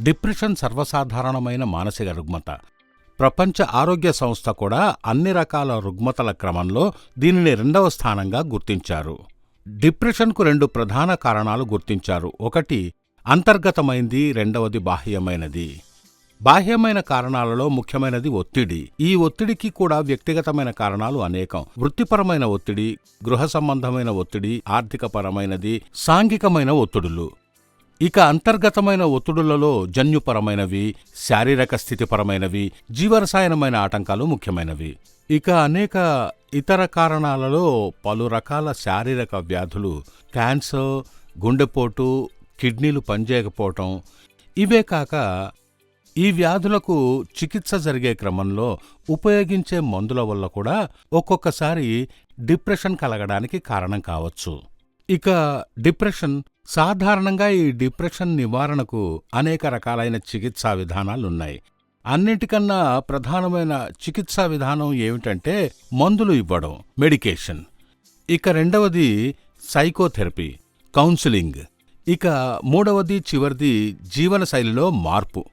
Depression సర్వసాధారణమైన మానసిక రుగ్మత. ప్రపంచ ఆరోగ్య సంస్థ కూడా అన్ని రకాల రుగ్మతల క్రమంలో దీనిని రెండవ స్థానంగా గుర్తించారు. డిప్రెషన్కు రెండు ప్రధాన కారణాలు గుర్తించారు. ఒకటి అంతర్గతమైంది. రెండవది బాహ్యమైనది. బాహ్యమైన కారణాలలో ముఖ్యమైనది ఒత్తిడి. ఈ ఒత్తిడికి కూడా వ్యక్తిగతమైన కారణాలు అనేకం. వృత్తిపరమైన ఒత్తిడి గృహ సంబంధమైన ఒత్తిడి ఆర్థికపరమైనది సాంఘికమైన ఒత్తిడులు. ఇక అంతర్గతమైన ఒత్తిడులలో జన్యుపరమైనవి శారీరక స్థితిపరమైనవి జీవరసాయనమైన ఆటంకాలు ముఖ్యమైనవి. ఇక అనేక ఇతర కారణాలలో పలు రకాల శారీరక వ్యాధులు క్యాన్సర్ గుండెపోటు కిడ్నీలు పనిచేయకపోవటం ఇవే కాక ఈ వ్యాధులకు చికిత్స జరిగే క్రమంలో ఉపయోగించే మందుల వల్ల కూడా ఒక్కొక్కసారి డిప్రెషన్ కలగడానికి కారణం కావచ్చు. ఇక డిప్రెషన్ సాధారణంగా ఈ డిప్రెషన్ నివారణకు అనేక రకాలైన చికిత్సా విధానాలున్నాయి. అన్నిటికన్నా ప్రధానమైన చికిత్సా విధానం ఏమిటంటే మందులు ఇవ్వడం మెడికేషన్. ఇక రెండవది సైకోథెరపీ కౌన్సిలింగ్. ఇక మూడవది చివరిది జీవనశైలిలో మార్పు.